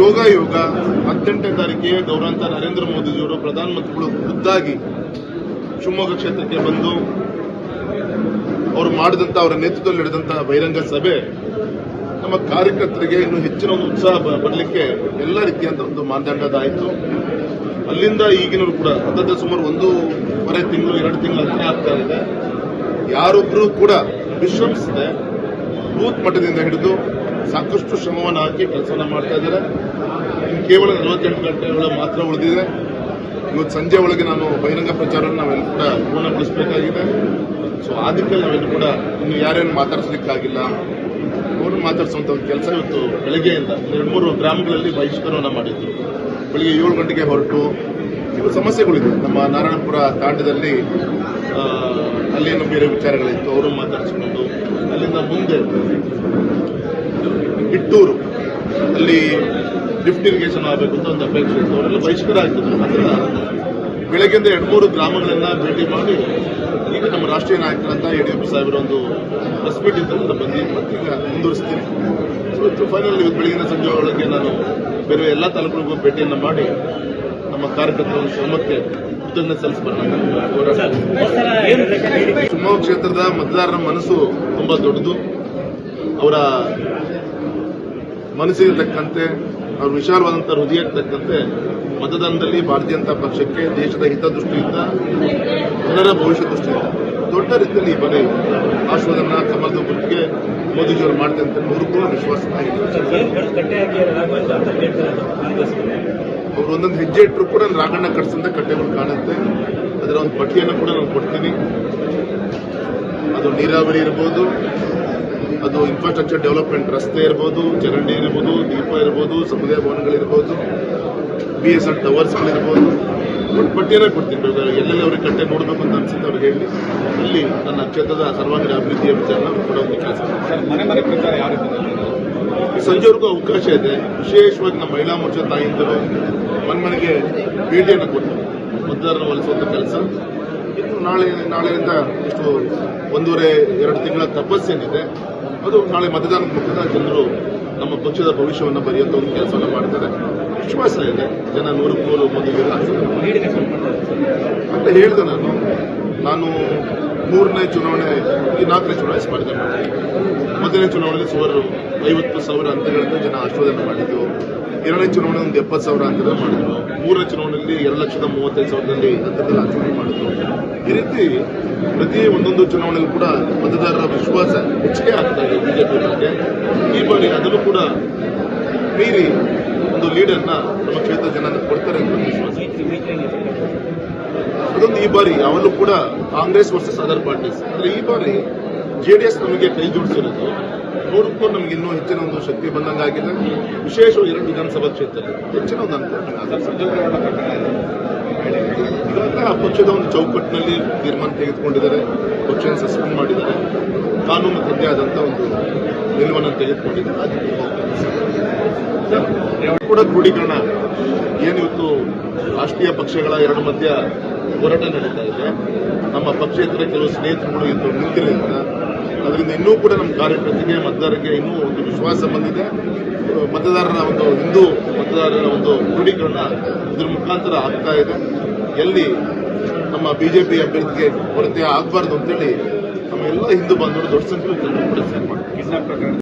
ಯೋಗ ಯೋಗ ಹದಿನೆಂಟನೇ ತಾರೀಕಿಗೆ ಗೌರವಂತ ನರೇಂದ್ರ ಮೋದಿಜಿಯವರು ಪ್ರಧಾನಮಂತ್ರಿಗಳು ಖುದ್ದಾಗಿ ಶಿವಮೊಗ್ಗ ಕ್ಷೇತ್ರಕ್ಕೆ ಬಂದು ಅವರು ಮಾಡಿದಂಥ ಅವರ ನೇತೃತ್ವದಲ್ಲಿ ನಡೆದಂಥ ಬಹಿರಂಗ ಸಭೆ, ನಮ್ಮ ಕಾರ್ಯಕರ್ತರಿಗೆ ಇನ್ನೂ ಹೆಚ್ಚಿನ ಒಂದು ಉತ್ಸಾಹ ಬರಲಿಕ್ಕೆ ಎಲ್ಲ ರೀತಿಯಂತ ಒಂದು ಮಾನದಂಡದಾಯಿತು ಅಲ್ಲಿಂದ ಈಗಿನವರು ಕೂಡ, ಸತತ ಸುಮಾರು ಒಂದೂವರೆ ತಿಂಗಳು, ಎರಡು ತಿಂಗಳು ಹತ್ತಿರ ಆಗ್ತಾ ಇದೆ. ಯಾರೊಬ್ಬರು ಕೂಡ ವಿಶ್ರಮಿಸದೆ ಬೂತ್ ಮಟ್ಟದಿಂದ ಹಿಡಿದು ಸಾಕಷ್ಟು ಶ್ರಮವನ್ನು ಹಾಕಿ ಕೆಲಸವನ್ನ ಮಾಡ್ತಾ ಇದ್ದಾರೆ. ಕೇವಲ ನಲವತ್ತೆಂಟು ಗಂಟೆಗಳು ಮಾತ್ರ ಉಳಿದಿದೆ. ಇವತ್ತು ಸಂಜೆ ಒಳಗೆ ನಾನು ಬಹಿರಂಗ ಪ್ರಚಾರವನ್ನು ನಾವೆಲ್ಲ ಕೂಡ ಪೂರ್ಣಗೊಳಿಸಬೇಕಾಗಿದೆ. ಸೊ ಅದಕ್ಕೆ ನಾವೆಲ್ಲೂ ಕೂಡ ಇನ್ನು ಯಾರೇನು ಮಾತಾಡಿಸ್ಲಿಕ್ಕಾಗಿಲ್ಲ. ಅವರು ಮಾತಾಡಿಸುವಂಥ ಒಂದು ಕೆಲಸ ಇವತ್ತು ಬೆಳಗ್ಗೆಯಿಂದ ಎರಡು ಮೂರು ಗ್ರಾಮಗಳಲ್ಲಿ ಬಹಿಷ್ಕಾರವನ್ನು ಮಾಡಿದ್ರು. ಬೆಳಿಗ್ಗೆ ಏಳು ಗಂಟೆಗೆ ಹೊರಟು. ಇವು ಸಮಸ್ಯೆಗಳಿದೆ. ನಮ್ಮ ನಾರಾಯಣಪುರ ತಾಂಡದಲ್ಲಿ ಅಲ್ಲಿ ಅಲ್ಲೇನು ಬೇರೆ ವಿಚಾರಗಳಿತ್ತು. ಅವರು ಮಾತಾಡಿಸ್ಕೊಂಡು ಅಲ್ಲಿಂದ ಮುಂದೆ ಇಟ್ಟೂರು. ಅಲ್ಲಿ ಲಿಫ್ಟ್ ಇರಿಗೇಷನ್ ಆಗಬೇಕು ಅಂತ ಒಂದು ಅಪೇಕ್ಷೆ ಇತ್ತು. ಅವರೆಲ್ಲ ಬಹಿಷ್ಕಾರ ಆಗ್ತದೆ ಅದರ ಬೆಳಗ್ಗೆಯಿಂದ ಎರಡು ಮೂರು ಗ್ರಾಮಗಳನ್ನ ಭೇಟಿ ಮಾಡಿ ಈಗ ನಮ್ಮ ರಾಷ್ಟ್ರೀಯ ನಾಯಕರಂತ ಯಡಿಯೂರಪ್ಪ ಸಾಹೇಬರ ಒಂದು ಪ್ರೆಸ್ ಮೀಟ್ ಅಂತ ಬಂದು ಮತ್ತೆ ಈಗ ಮುಂದುವರಿಸ್ತೀನಿ. ಸೊ ಇವತ್ತು ಫೈನಲ್ ಇವತ್ತು ಬೆಳಗಿನ ಸಂಜೆ ಒಳಗೆ ನಾನು ಬೇರೆ ಎಲ್ಲ ತಾಲೂಕುಗಳಿಗೂ ಭೇಟಿಯನ್ನು ಮಾಡಿ ನಮ್ಮ ಕಾರ್ಯಕರ್ತರ ಶ್ರಮಕ್ಕೆ ಕೃತಜ್ಞತೆ ಸಲ್ಲಿಸಬರೋಣ ಶಿವಮೊಗ್ಗ ಕ್ಷೇತ್ರದ ಮತದಾರರ ಮನಸ್ಸು ತುಂಬಾ ದೊಡ್ಡದು. ಅವರ ಮನಸ್ಸಿಗೆ ತಕ್ಕಂತೆ ಅವ್ರ ವಿಶಾಲವಾದಂಥ ಹೃದಯಕ್ಕೆ ತಕ್ಕಂತೆ ಮತದಾನದಲ್ಲಿ ಭಾರತೀಯ ಜನತಾ ಪಕ್ಷಕ್ಕೆ ದೇಶದ ಹಿತದೃಷ್ಟಿಯಿಂದ, ಜನರ ಭವಿಷ್ಯ ದೃಷ್ಟಿಯಿಂದ ದೊಡ್ಡ ರೀತಿಯಲ್ಲಿ ಈ ಬಾರಿ ಆಶ್ವಾದನ ಕಮಲದ ಗುರುತಿಗೆ ಮೋದಿಜಿಯವರು ಮಾಡ್ತಾರೆ ಅಂತ ನೂರು ಕೂಡ ವಿಶ್ವಾಸ ಅವರು ಒಂದೊಂದು ಹೆಜ್ಜೆ ಇಟ್ಟರು ಕೂಡ ರಾಗಣ್ಣ ಕಟ್ಸಿಂದ ಕಟ್ಟೆಗಳು ಕಾಣುತ್ತೆ. ಅದರ ಒಂದು ಪಟ್ಟಿಯನ್ನು ಕೂಡ ನಾನು ಕೊಡ್ತೀನಿ ಅದು ನೀರಾವರಿ ಇರ್ಬೋದು ಅದು ಇನ್ಫ್ರಾಸ್ಟ್ರಕ್ಚರ್ ಡೆವಲಪ್ಮೆಂಟ್ ರಸ್ತೆ ಇರ್ಬೋದು ಚರಂಡಿ ಇರ್ಬೋದು ದೀಪ ಇರ್ಬೋದು ಸಮುದಾಯ ಭವನಗಳಿರ್ಬೋದು ಬಿ ಎಸ್ ಎಲ್ ಟವರ್ಸ್ಗಳಿರ್ಬೋದು ದೊಡ್ಡ ಪಟ್ಟಿಯನ್ನೇ ಕೊಡ್ತೀನಿ ಎಲ್ಲೆಲ್ಲ ಎಲ್ಲೆಲ್ಲಿ ಅವ್ರಿಗೆ ಕಟ್ಟೆ ನೋಡಬೇಕು ಅಂತ ಅನಿಸುತ್ತೆ ಅವ್ರಿಗೆ ಹೇಳಿ. ಅಲ್ಲಿ ನನ್ನ ಕ್ಷೇತ್ರದ ಸರ್ವಾಂಗೀಣ ಅಭಿವೃದ್ಧಿಯ ವಿಚಾರನ ಒಂದು ಕೆಲಸ. ಮನೆ ಮನೆ ಪ್ರಚಾರ ಯಾವ ರೀತಿ ಸಂಜೆವರೆಗೂ ಅವಕಾಶ ಇದೆ. ವಿಶೇಷವಾಗಿ ನಮ್ಮ ಮಹಿಳಾ ಮೋರ್ಚಾ ತಾಯಿಂದರು ಮನೆ ಮನೆಗೆ ಭೇಟಿಯನ್ನು ಕೊಟ್ಟು ಮತದಾರನ ಒಲಿಸುವಂಥ ಕೆಲಸ. ಇನ್ನು ನಾಳೆ ನಾಳೆಯಿಂದ ಇಷ್ಟು ಒಂದೂವರೆ ಎರಡು ತಿಂಗಳ ತಪಸ್ಸೇನಿದೆ. ಅದು ನಾಳೆ ಮತದಾನ ಮುಖದ ಜನರು ನಮ್ಮ ಪಕ್ಷದ ಭವಿಷ್ಯವನ್ನು ಬರೆಯುವಂತ ಒಂದು ಕೆಲಸವನ್ನು ಮಾಡ್ತಾರೆ. ವಿಶ್ವಾಸ ಇದೆ ಜನ ನೂರು ನೂರು ಮೋದಿಗೆ ಅಂತ ಹೇಳಿದೆ ನಾನು. ನಾನು ಮೂರನೇ ಚುನಾವಣೆ, ಈ ನಾಲ್ಕನೇ ಚುನಾವಣೆ ಸ್ಪರ್ಧೆ ಮಾಡಿದೆ ಮೊದಲನೇ ಚುನಾವಣೆಯಲ್ಲಿ ಸುಮಾರು ಐವತ್ತು ಸಾವಿರ ಅಂಕಗಳಿಂದ ಜನ ಆಶೀರ್ವಾದ ಮಾಡಿದ್ದು. ಎರಡನೇ ಚುನಾವಣೆ ಒಂದು ಎಪ್ಪತ್ತು ಸಾವಿರ ಅಂಕದ ಮಾಡಿದ್ರು. ಮೂರನೇ ಚುನಾವಣೆಯಲ್ಲಿ ಎರಡು ಲಕ್ಷದ ಮೂವತ್ತೈದು ಸಾವಿರದಲ್ಲಿ ಹಂತದಲ್ಲಿ ಆಚರಣೆ ಮಾಡಿದ್ರು. ಈ ರೀತಿ ಪ್ರತಿ ಒಂದೊಂದು ಚುನಾವಣೆಯಲ್ಲೂ ಕೂಡ ಮತದಾರರ ವಿಶ್ವಾಸ ಹೆಚ್ಚಿಗೆ ಆಗ್ತಾ ಇದೆ ಬಿಜೆಪಿ ಬಗ್ಗೆ ಈ ಬಾರಿ ಅದನ್ನು ಕೂಡ ಮೀರಿ ಒಂದು ಲೀಡನ್ನ ನಮ್ಮ ಕ್ಷೇತ್ರ ಜನ ಕೊಡ್ತಾರೆ ಅಂತ ವಿಶ್ವಾಸ. ಅದೊಂದು ಈ ಬಾರಿ ಯಾವಾಗಲೂ ಕೂಡ ಕಾಂಗ್ರೆಸ್ ವರ್ಸಸ್ ಅದರ್ ಪಾರ್ಟೀಸ್ ಅಂದ್ರೆ ಈ ಬಾರಿ ಜೆಡಿಎಸ್ ನಮಗೆ ಕೈ ಜೋಡಿಸಿರೋದು ನೋಡಕ್ಕೂ ನಮ್ಗೆ ಇನ್ನೂ ಹೆಚ್ಚಿನ ಒಂದು ಶಕ್ತಿ ಬಂದಂಗಾಗಿದೆ ವಿಶೇಷವಾಗಿ ಎರಡು ವಿಧಾನಸಭಾ ಕ್ಷೇತ್ರದಲ್ಲಿ. ಹೆಚ್ಚಿನ ಒಂದು ಅನುಕೂಲ ಆ ಪಕ್ಷದ ಒಂದು ಚೌಕಟ್ಟಿನಲ್ಲಿ ತೀರ್ಮಾನ ತೆಗೆದುಕೊಂಡಿದ್ದಾರೆ. ಪಕ್ಷನ ಸಸ್ಪೆಂಡ್ ಮಾಡಿದ್ದಾರೆ. ಕಾನೂನು ತಂದೆ ಆದಂತ ಒಂದು ನಿಲುವನ್ನು ತೆಗೆದುಕೊಂಡಿದ್ದಾರೆ. ಹೋಗ್ತಾರೆ. ಕೂಡ ಕ್ರೋಢೀಕರಣ ಏನಿವತ್ತು ರಾಷ್ಟ್ರೀಯ ಪಕ್ಷಗಳ ಎರಡು ಮಧ್ಯ ಹೋರಾಟ ನಡೀತಾ ಇದೆ. ನಮ್ಮ ಪಕ್ಷೇತರ ಕೆಲವು ಸ್ನೇಹಿತರುಗಳು ಇದ್ದು ನಿಂತಿರೋದ್ರಿಂದ ಅದರಿಂದ ಇನ್ನೂ ಕೂಡ ನಮ್ಮ ಕಾರ್ಯಕರ್ತರಿಗೆ ಮತದಾರರಿಗೆ ಇನ್ನೂ ಒಂದು ವಿಶ್ವಾಸ ಬಂದಿದೆ. ಮತದಾರರ ಒಂದು ಹಿಂದೂ ಮತದಾರರ ಒಂದು ಕ್ರೋಢೀಕರಣ ಇದ್ರ ಮುಖಾಂತರ ಆಗ್ತಾ ಇದೆ. ಎಲ್ಲಿ ನಮ್ಮ ಬಿಜೆಪಿ ಅಭ್ಯರ್ಥಿಗೆ ಕೊರತೆ ಆಗಬಾರ್ದು ಅಂತೇಳಿ ನಮ್ಮ ಎಲ್ಲ ಹಿಂದೂ ಬಾಂಧವರು ದೊಡ್ಡ ಸಂಖ್ಯೆಯಲ್ಲಿ ಜನರು